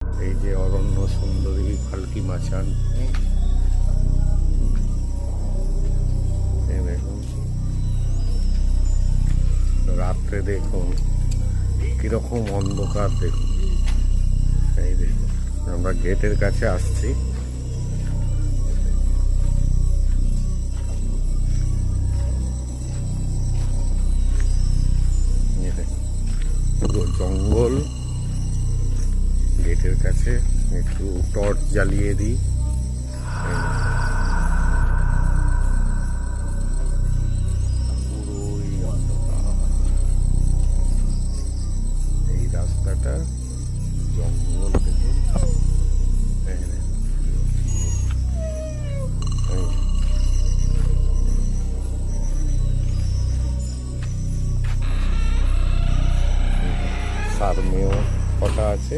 এই যে অরণ্য সুন্দরী ফালকি দেখুন। রাত্রে দেখুন, কীরকম অন্ধকার দেখুন। এই দেখুন, আমরা গেটের কাছে আসছি। জঙ্গল। গাছের কাছে একটু টর্চ জ্বালিয়ে দিই। এই রাস্তাটা জঙ্গল থেকে সার মেয় কটা আছে